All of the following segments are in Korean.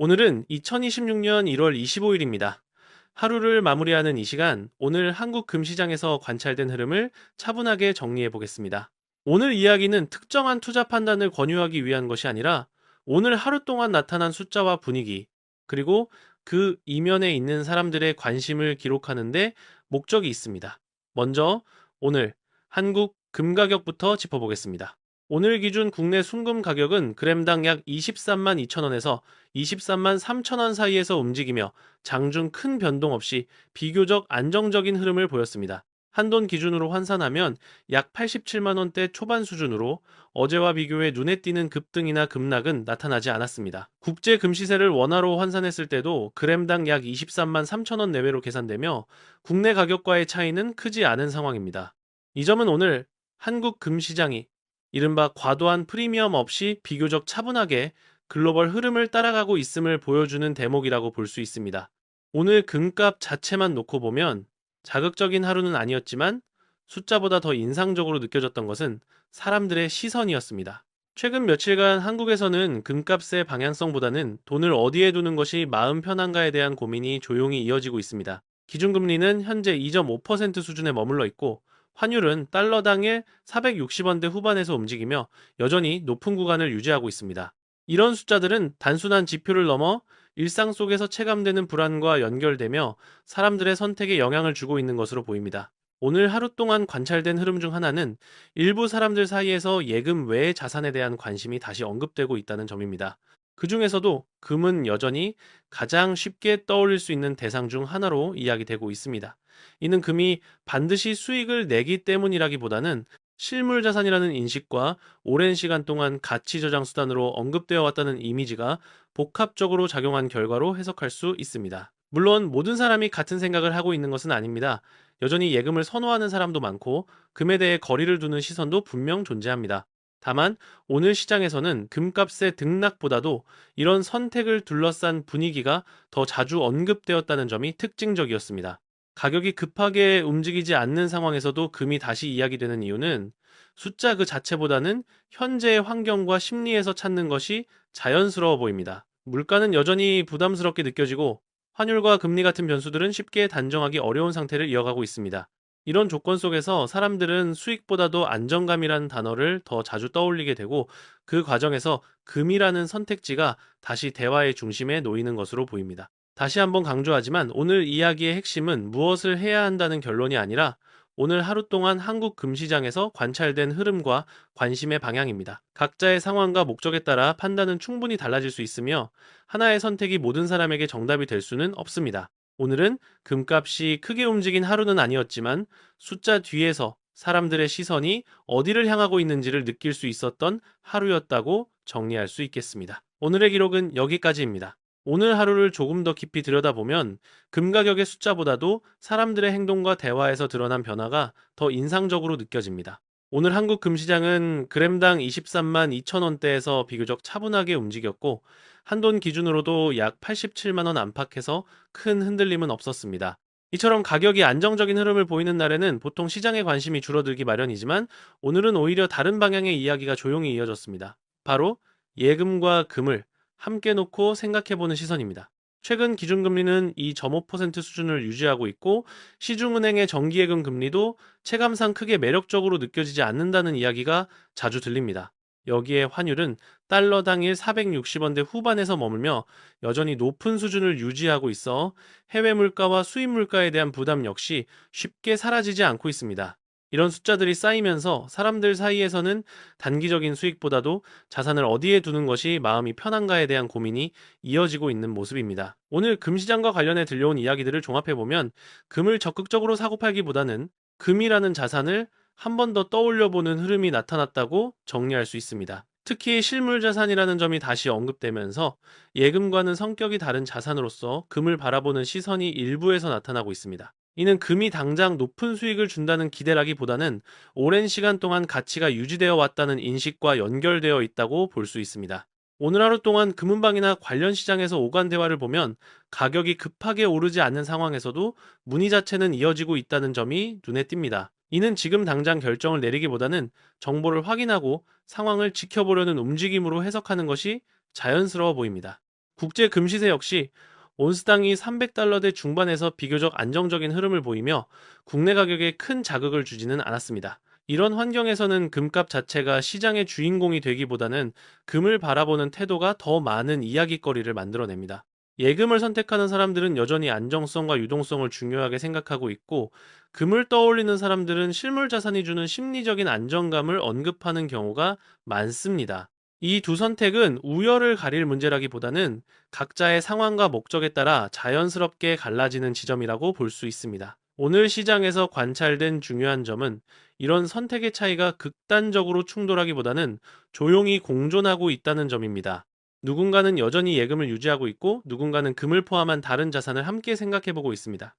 오늘은 2026년 1월 25일입니다. 하루를 마무리하는 이 시간, 오늘 한국 금시장에서 관찰된 흐름을 차분하게 정리해 보겠습니다. 오늘 이야기는 특정한 투자 판단을 권유하기 위한 것이 아니라 오늘 하루 동안 나타난 숫자와 분위기, 그리고 그 이면에 있는 사람들의 관심을 기록하는데 목적이 있습니다. 먼저 오늘 한국 금 가격부터 짚어보겠습니다. 오늘 기준 국내 순금 가격은 그램당 약 23만 2천원에서 23만 3천원 사이에서 움직이며 장중 큰 변동 없이 비교적 안정적인 흐름을 보였습니다. 한돈 기준으로 환산하면 약 87만 원대 초반 수준으로 어제와 비교해 눈에 띄는 급등이나 급락은 나타나지 않았습니다. 국제 금시세를 원화로 환산했을 때도 그램당 약 23만 3천 원 내외로 계산되며 국내 가격과의 차이는 크지 않은 상황입니다. 이 점은 오늘 한국 금시장이 이른바 과도한 프리미엄 없이 비교적 차분하게 글로벌 흐름을 따라가고 있음을 보여주는 대목이라고 볼 수 있습니다. 오늘 금값 자체만 놓고 보면 자극적인 하루는 아니었지만 숫자보다 더 인상적으로 느껴졌던 것은 사람들의 시선이었습니다. 최근 며칠간 한국에서는 금값의 방향성보다는 돈을 어디에 두는 것이 마음 편한가에 대한 고민이 조용히 이어지고 있습니다. 기준금리는 현재 2.5% 수준에 머물러 있고 환율은 달러당에 460원대 후반에서 움직이며 여전히 높은 구간을 유지하고 있습니다. 이런 숫자들은 단순한 지표를 넘어 일상 속에서 체감되는 불안과 연결되며 사람들의 선택에 영향을 주고 있는 것으로 보입니다. 오늘 하루 동안 관찰된 흐름 중 하나는 일부 사람들 사이에서 예금 외의 자산에 대한 관심이 다시 언급되고 있다는 점입니다. 그 중에서도 금은 여전히 가장 쉽게 떠올릴 수 있는 대상 중 하나로 이야기되고 있습니다. 이는 금이 반드시 수익을 내기 때문이라기보다는 실물 자산이라는 인식과 오랜 시간 동안 가치 저장 수단으로 언급되어 왔다는 이미지가 복합적으로 작용한 결과로 해석할 수 있습니다. 물론 모든 사람이 같은 생각을 하고 있는 것은 아닙니다. 여전히 예금을 선호하는 사람도 많고 금에 대해 거리를 두는 시선도 분명 존재합니다. 다만 오늘 시장에서는 금값의 등락보다도 이런 선택을 둘러싼 분위기가 더 자주 언급되었다는 점이 특징적이었습니다. 가격이 급하게 움직이지 않는 상황에서도 금이 다시 이야기되는 이유는 숫자 그 자체보다는 현재의 환경과 심리에서 찾는 것이 자연스러워 보입니다. 물가는 여전히 부담스럽게 느껴지고 환율과 금리 같은 변수들은 쉽게 단정하기 어려운 상태를 이어가고 있습니다. 이런 조건 속에서 사람들은 수익보다도 안정감이라는 단어를 더 자주 떠올리게 되고 그 과정에서 금이라는 선택지가 다시 대화의 중심에 놓이는 것으로 보입니다. 다시 한번 강조하지만 오늘 이야기의 핵심은 무엇을 해야 한다는 결론이 아니라 오늘 하루 동안 한국 금시장에서 관찰된 흐름과 관심의 방향입니다. 각자의 상황과 목적에 따라 판단은 충분히 달라질 수 있으며 하나의 선택이 모든 사람에게 정답이 될 수는 없습니다. 오늘은 금값이 크게 움직인 하루는 아니었지만 숫자 뒤에서 사람들의 시선이 어디를 향하고 있는지를 느낄 수 있었던 하루였다고 정리할 수 있겠습니다. 오늘의 기록은 여기까지입니다. 오늘 하루를 조금 더 깊이 들여다보면 금 가격의 숫자보다도 사람들의 행동과 대화에서 드러난 변화가 더 인상적으로 느껴집니다. 오늘 한국 금시장은 그램당 23만 2천 원대에서 비교적 차분하게 움직였고 한돈 기준으로도 약 87만 원 안팎에서 큰 흔들림은 없었습니다. 이처럼 가격이 안정적인 흐름을 보이는 날에는 보통 시장의 관심이 줄어들기 마련이지만 오늘은 오히려 다른 방향의 이야기가 조용히 이어졌습니다. 바로 예금과 금을 함께 놓고 생각해보는 시선입니다. 최근 기준금리는 2.5% 수준을 유지하고 있고 시중은행의 정기예금 금리도 체감상 크게 매력적으로 느껴지지 않는다는 이야기가 자주 들립니다. 여기에 환율은 달러 당일 460원대 후반에서 머물며 여전히 높은 수준을 유지하고 있어 해외 물가와 수입 물가에 대한 부담 역시 쉽게 사라지지 않고 있습니다. 이런 숫자들이 쌓이면서 사람들 사이에서는 단기적인 수익보다도 자산을 어디에 두는 것이 마음이 편한가에 대한 고민이 이어지고 있는 모습입니다. 오늘 금시장과 관련해 들려온 이야기들을 종합해보면 금을 적극적으로 사고 팔기보다는 금이라는 자산을 한 번 더 떠올려보는 흐름이 나타났다고 정리할 수 있습니다. 특히 실물 자산이라는 점이 다시 언급되면서 예금과는 성격이 다른 자산으로서 금을 바라보는 시선이 일부에서 나타나고 있습니다. 이는 금이 당장 높은 수익을 준다는 기대라기보다는 오랜 시간 동안 가치가 유지되어 왔다는 인식과 연결되어 있다고 볼 수 있습니다. 오늘 하루 동안 금은방이나 관련 시장에서 오간 대화를 보면 가격이 급하게 오르지 않는 상황에서도 문의 자체는 이어지고 있다는 점이 눈에 띕니다. 이는 지금 당장 결정을 내리기보다는 정보를 확인하고 상황을 지켜보려는 움직임으로 해석하는 것이 자연스러워 보입니다. 국제 금시세 역시 온스당이 300달러대 중반에서 비교적 안정적인 흐름을 보이며 국내 가격에 큰 자극을 주지는 않았습니다. 이런 환경에서는 금값 자체가 시장의 주인공이 되기보다는 금을 바라보는 태도가 더 많은 이야기거리를 만들어냅니다. 예금을 선택하는 사람들은 여전히 안정성과 유동성을 중요하게 생각하고 있고, 금을 떠올리는 사람들은 실물 자산이 주는 심리적인 안정감을 언급하는 경우가 많습니다. 이 두 선택은 우열을 가릴 문제라기보다는 각자의 상황과 목적에 따라 자연스럽게 갈라지는 지점이라고 볼 수 있습니다. 오늘 시장에서 관찰된 중요한 점은 이런 선택의 차이가 극단적으로 충돌하기보다는 조용히 공존하고 있다는 점입니다. 누군가는 여전히 예금을 유지하고 있고 누군가는 금을 포함한 다른 자산을 함께 생각해 보고 있습니다.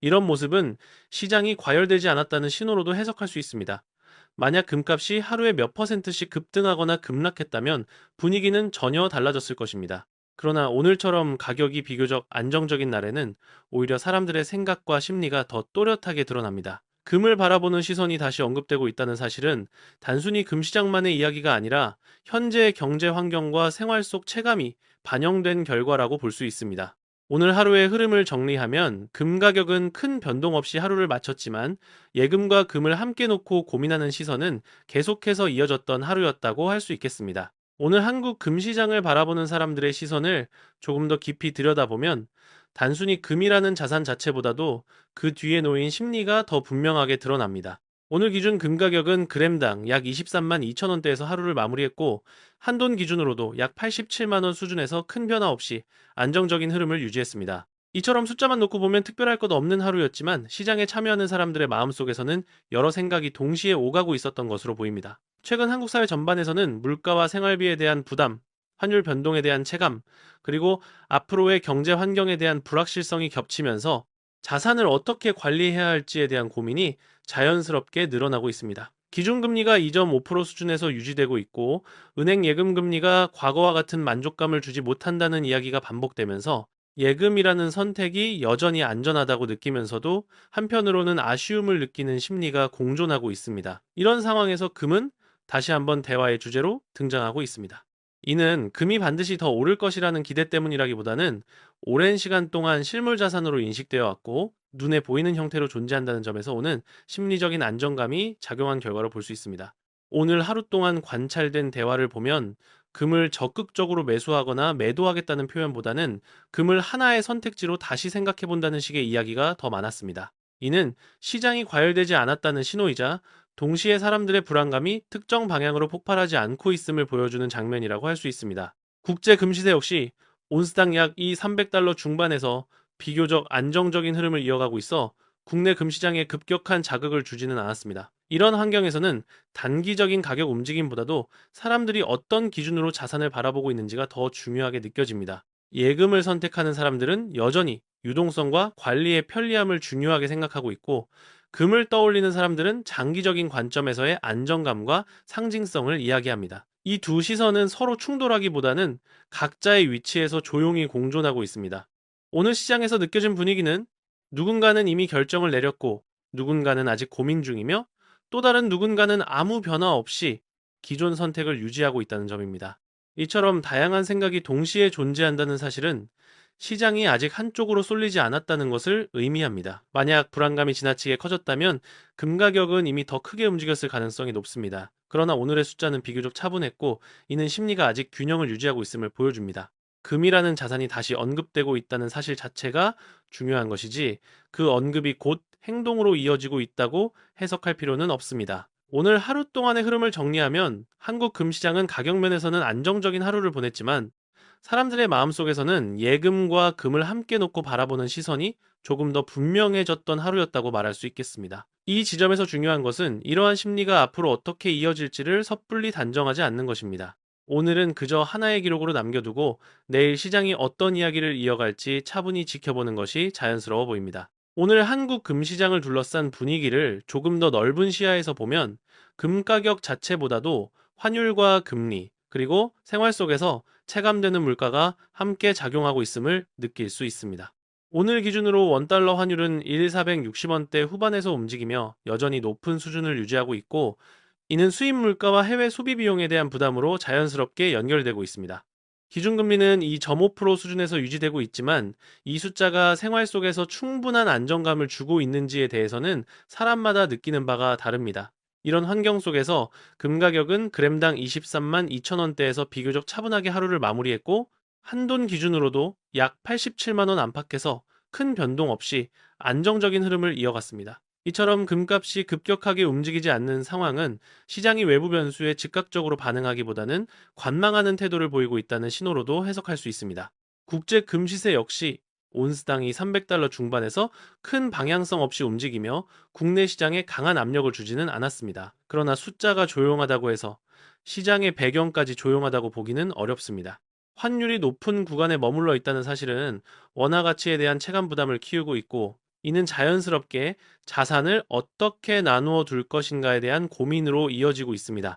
이런 모습은 시장이 과열되지 않았다는 신호로도 해석할 수 있습니다. 만약 금값이 하루에 몇 퍼센트씩 급등하거나 급락했다면 분위기는 전혀 달라졌을 것입니다. 그러나 오늘처럼 가격이 비교적 안정적인 날에는 오히려 사람들의 생각과 심리가 더 또렷하게 드러납니다. 금을 바라보는 시선이 다시 언급되고 있다는 사실은 단순히 금시장만의 이야기가 아니라 현재의 경제 환경과 생활 속 체감이 반영된 결과라고 볼 수 있습니다. 오늘 하루의 흐름을 정리하면 금 가격은 큰 변동 없이 하루를 마쳤지만 예금과 금을 함께 놓고 고민하는 시선은 계속해서 이어졌던 하루였다고 할 수 있겠습니다. 오늘 한국 금시장을 바라보는 사람들의 시선을 조금 더 깊이 들여다보면 단순히 금이라는 자산 자체보다도 그 뒤에 놓인 심리가 더 분명하게 드러납니다. 오늘 기준 금 가격은 그램당 약 23만 2천 원대에서 하루를 마무리했고 한돈 기준으로도 약 87만 원 수준에서 큰 변화 없이 안정적인 흐름을 유지했습니다. 이처럼 숫자만 놓고 보면 특별할 것 없는 하루였지만 시장에 참여하는 사람들의 마음속에서는 여러 생각이 동시에 오가고 있었던 것으로 보입니다. 최근 한국 사회 전반에서는 물가와 생활비에 대한 부담, 환율 변동에 대한 체감, 그리고 앞으로의 경제 환경에 대한 불확실성이 겹치면서 자산을 어떻게 관리해야 할지에 대한 고민이 자연스럽게 늘어나고 있습니다. 기준금리가 2.5% 수준에서 유지되고 있고 은행 예금 금리가 과거와 같은 만족감을 주지 못한다는 이야기가 반복되면서 예금이라는 선택이 여전히 안전하다고 느끼면서도 한편으로는 아쉬움을 느끼는 심리가 공존하고 있습니다. 이런 상황에서 금은 다시 한번 대화의 주제로 등장하고 있습니다. 이는 금이 반드시 더 오를 것이라는 기대 때문이라기보다는 오랜 시간 동안 실물 자산으로 인식되어 왔고 눈에 보이는 형태로 존재한다는 점에서 오는 심리적인 안정감이 작용한 결과로 볼 수 있습니다. 오늘 하루 동안 관찰된 대화를 보면 금을 적극적으로 매수하거나 매도하겠다는 표현보다는 금을 하나의 선택지로 다시 생각해 본다는 식의 이야기가 더 많았습니다. 이는 시장이 과열되지 않았다는 신호이자 동시에 사람들의 불안감이 특정 방향으로 폭발하지 않고 있음을 보여주는 장면이라고 할 수 있습니다. 국제 금시세 역시 온스당 약 이 300달러 중반에서 비교적 안정적인 흐름을 이어가고 있어 국내 금시장에 급격한 자극을 주지는 않았습니다. 이런 환경에서는 단기적인 가격 움직임보다도 사람들이 어떤 기준으로 자산을 바라보고 있는지가 더 중요하게 느껴집니다. 예금을 선택하는 사람들은 여전히 유동성과 관리의 편리함을 중요하게 생각하고 있고 금을 떠올리는 사람들은 장기적인 관점에서의 안정감과 상징성을 이야기합니다. 이 두 시선은 서로 충돌하기보다는 각자의 위치에서 조용히 공존하고 있습니다. 오늘 시장에서 느껴진 분위기는 누군가는 이미 결정을 내렸고 누군가는 아직 고민 중이며 또 다른 누군가는 아무 변화 없이 기존 선택을 유지하고 있다는 점입니다. 이처럼 다양한 생각이 동시에 존재한다는 사실은 시장이 아직 한쪽으로 쏠리지 않았다는 것을 의미합니다. 만약 불안감이 지나치게 커졌다면 금 가격은 이미 더 크게 움직였을 가능성이 높습니다. 그러나 오늘의 숫자는 비교적 차분했고 이는 심리가 아직 균형을 유지하고 있음을 보여줍니다. 금이라는 자산이 다시 언급되고 있다는 사실 자체가 중요한 것이지 그 언급이 곧 행동으로 이어지고 있다고 해석할 필요는 없습니다. 오늘 하루 동안의 흐름을 정리하면 한국 금시장은 가격 면에서는 안정적인 하루를 보냈지만 사람들의 마음속에서는 예금과 금을 함께 놓고 바라보는 시선이 조금 더 분명해졌던 하루였다고 말할 수 있겠습니다. 이 지점에서 중요한 것은 이러한 심리가 앞으로 어떻게 이어질지를 섣불리 단정하지 않는 것입니다. 오늘은 그저 하나의 기록으로 남겨두고 내일 시장이 어떤 이야기를 이어갈지 차분히 지켜보는 것이 자연스러워 보입니다. 오늘 한국 금시장을 둘러싼 분위기를 조금 더 넓은 시야에서 보면 금 가격 자체보다도 환율과 금리, 그리고 생활 속에서 체감되는 물가가 함께 작용하고 있음을 느낄 수 있습니다. 오늘 기준으로 원달러 환율은 1,460원대 후반에서 움직이며 여전히 높은 수준을 유지하고 있고 이는 수입 물가와 해외 소비 비용에 대한 부담으로 자연스럽게 연결되고 있습니다. 기준금리는 2.5% 수준에서 유지되고 있지만 이 숫자가 생활 속에서 충분한 안정감을 주고 있는지에 대해서는 사람마다 느끼는 바가 다릅니다. 이런 환경 속에서 금 가격은 그램당 23만 2천 원대에서 비교적 차분하게 하루를 마무리했고 한돈 기준으로도 약 87만 원 안팎에서 큰 변동 없이 안정적인 흐름을 이어갔습니다. 이처럼 금값이 급격하게 움직이지 않는 상황은 시장이 외부 변수에 즉각적으로 반응하기보다는 관망하는 태도를 보이고 있다는 신호로도 해석할 수 있습니다. 국제 금시세 역시 온스당이 300달러 중반에서 큰 방향성 없이 움직이며 국내 시장에 강한 압력을 주지는 않았습니다. 그러나 숫자가 조용하다고 해서 시장의 배경까지 조용하다고 보기는 어렵습니다. 환율이 높은 구간에 머물러 있다는 사실은 원화 가치에 대한 체감 부담을 키우고 있고 이는 자연스럽게 자산을 어떻게 나누어 둘 것인가에 대한 고민으로 이어지고 있습니다.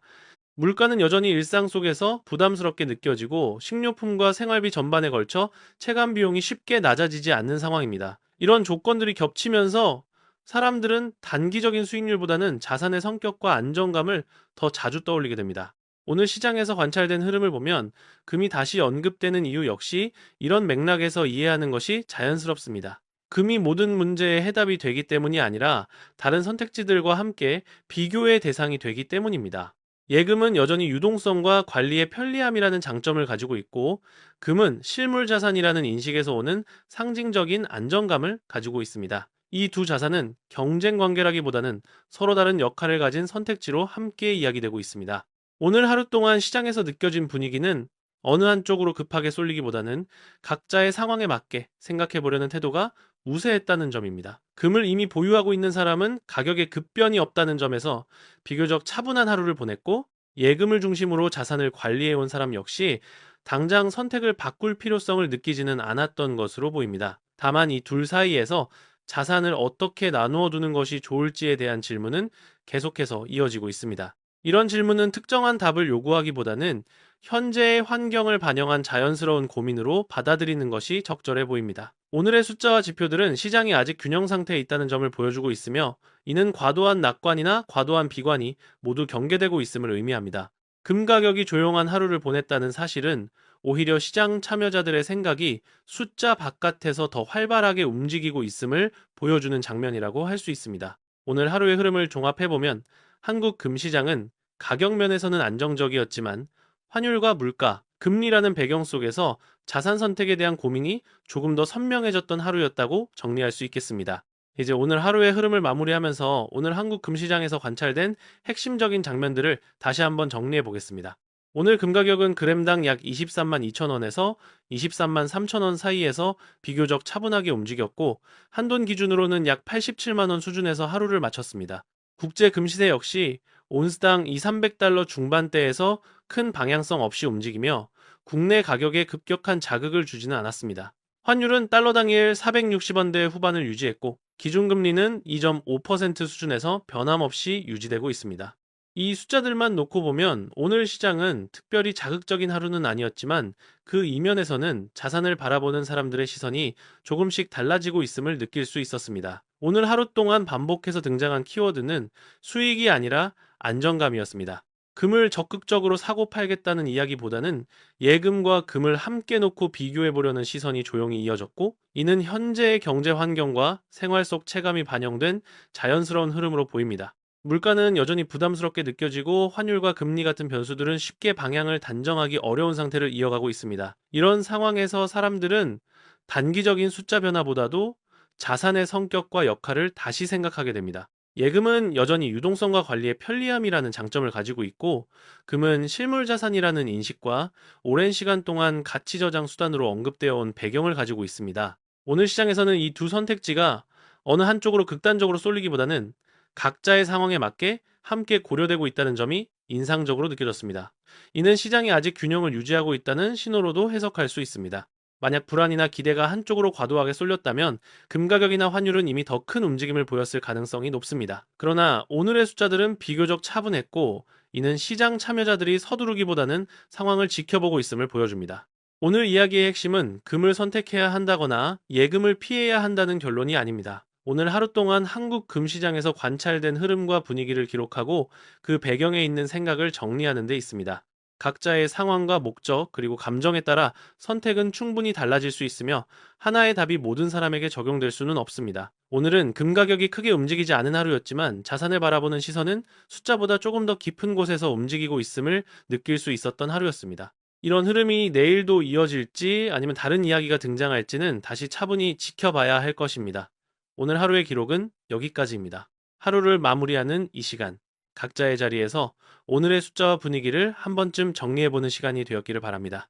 물가는 여전히 일상 속에서 부담스럽게 느껴지고 식료품과 생활비 전반에 걸쳐 체감 비용이 쉽게 낮아지지 않는 상황입니다. 이런 조건들이 겹치면서 사람들은 단기적인 수익률보다는 자산의 성격과 안정감을 더 자주 떠올리게 됩니다. 오늘 시장에서 관찰된 흐름을 보면 금이 다시 언급되는 이유 역시 이런 맥락에서 이해하는 것이 자연스럽습니다. 금이 모든 문제의 해답이 되기 때문이 아니라 다른 선택지들과 함께 비교의 대상이 되기 때문입니다. 예금은 여전히 유동성과 관리의 편리함이라는 장점을 가지고 있고, 금은 실물 자산이라는 인식에서 오는 상징적인 안정감을 가지고 있습니다. 이 두 자산은 경쟁 관계라기보다는 서로 다른 역할을 가진 선택지로 함께 이야기되고 있습니다. 오늘 하루 동안 시장에서 느껴진 분위기는 어느 한쪽으로 급하게 쏠리기보다는 각자의 상황에 맞게 생각해 보려는 태도가 우세했다는 점입니다. 금을 이미 보유하고 있는 사람은 가격에 급변이 없다는 점에서 비교적 차분한 하루를 보냈고 예금을 중심으로 자산을 관리해 온 사람 역시 당장 선택을 바꿀 필요성을 느끼지는 않았던 것으로 보입니다. 다만 이 둘 사이에서 자산을 어떻게 나누어 두는 것이 좋을지에 대한 질문은 계속해서 이어지고 있습니다. 이런 질문은 특정한 답을 요구하기보다는 현재의 환경을 반영한 자연스러운 고민으로 받아들이는 것이 적절해 보입니다. 오늘의 숫자와 지표들은 시장이 아직 균형 상태에 있다는 점을 보여주고 있으며 이는 과도한 낙관이나 과도한 비관이 모두 경계되고 있음을 의미합니다. 금 가격이 조용한 하루를 보냈다는 사실은 오히려 시장 참여자들의 생각이 숫자 바깥에서 더 활발하게 움직이고 있음을 보여주는 장면이라고 할 수 있습니다. 오늘 하루의 흐름을 종합해보면 한국 금시장은 가격 면에서는 안정적이었지만 환율과 물가, 금리라는 배경 속에서 자산 선택에 대한 고민이 조금 더 선명해졌던 하루였다고 정리할 수 있겠습니다. 이제 오늘 하루의 흐름을 마무리하면서 오늘 한국 금시장에서 관찰된 핵심적인 장면들을 다시 한번 정리해 보겠습니다. 오늘 금 가격은 그램당 약 23만 2천 원에서 23만 3천 원 사이에서 비교적 차분하게 움직였고 한돈 기준으로는 약 87만 원 수준에서 하루를 마쳤습니다. 국제 금시세 역시 온스당 2, 300달러 중반대에서 큰 방향성 없이 움직이며 국내 가격에 급격한 자극을 주지는 않았습니다. 환율은 달러 당일 460원대 후반을 유지했고 기준금리는 2.5% 수준에서 변함없이 유지되고 있습니다. 이 숫자들만 놓고 보면 오늘 시장은 특별히 자극적인 하루는 아니었지만 그 이면에서는 자산을 바라보는 사람들의 시선이 조금씩 달라지고 있음을 느낄 수 있었습니다. 오늘 하루 동안 반복해서 등장한 키워드는 수익이 아니라 안정감이었습니다. 금을 적극적으로 사고 팔겠다는 이야기보다는 예금과 금을 함께 놓고 비교해 보려는 시선이 조용히 이어졌고 이는 현재의 경제 환경과 생활 속 체감이 반영된 자연스러운 흐름으로 보입니다. 물가는 여전히 부담스럽게 느껴지고 환율과 금리 같은 변수들은 쉽게 방향을 단정하기 어려운 상태를 이어가고 있습니다. 이런 상황에서 사람들은 단기적인 숫자 변화보다도 자산의 성격과 역할을 다시 생각하게 됩니다. 예금은 여전히 유동성과 관리의 편리함이라는 장점을 가지고 있고, 금은 실물 자산이라는 인식과 오랜 시간 동안 가치 저장 수단으로 언급되어 온 배경을 가지고 있습니다. 오늘 시장에서는 이 두 선택지가 어느 한쪽으로 극단적으로 쏠리기보다는 각자의 상황에 맞게 함께 고려되고 있다는 점이 인상적으로 느껴졌습니다. 이는 시장이 아직 균형을 유지하고 있다는 신호로도 해석할 수 있습니다. 만약 불안이나 기대가 한쪽으로 과도하게 쏠렸다면 금 가격이나 환율은 이미 더 큰 움직임을 보였을 가능성이 높습니다. 그러나 오늘의 숫자들은 비교적 차분했고 이는 시장 참여자들이 서두르기보다는 상황을 지켜보고 있음을 보여줍니다. 오늘 이야기의 핵심은 금을 선택해야 한다거나 예금을 피해야 한다는 결론이 아닙니다. 오늘 하루 동안 한국 금시장에서 관찰된 흐름과 분위기를 기록하고 그 배경에 있는 생각을 정리하는 데 있습니다. 각자의 상황과 목적, 그리고 감정에 따라 선택은 충분히 달라질 수 있으며 하나의 답이 모든 사람에게 적용될 수는 없습니다. 오늘은 금 가격이 크게 움직이지 않은 하루였지만 자산을 바라보는 시선은 숫자보다 조금 더 깊은 곳에서 움직이고 있음을 느낄 수 있었던 하루였습니다. 이런 흐름이 내일도 이어질지 아니면 다른 이야기가 등장할지는 다시 차분히 지켜봐야 할 것입니다. 오늘 하루의 기록은 여기까지입니다. 하루를 마무리하는 이 시간, 각자의 자리에서 오늘의 숫자와 분위기를 한 번쯤 정리해보는 시간이 되었기를 바랍니다.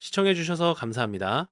시청해주셔서 감사합니다.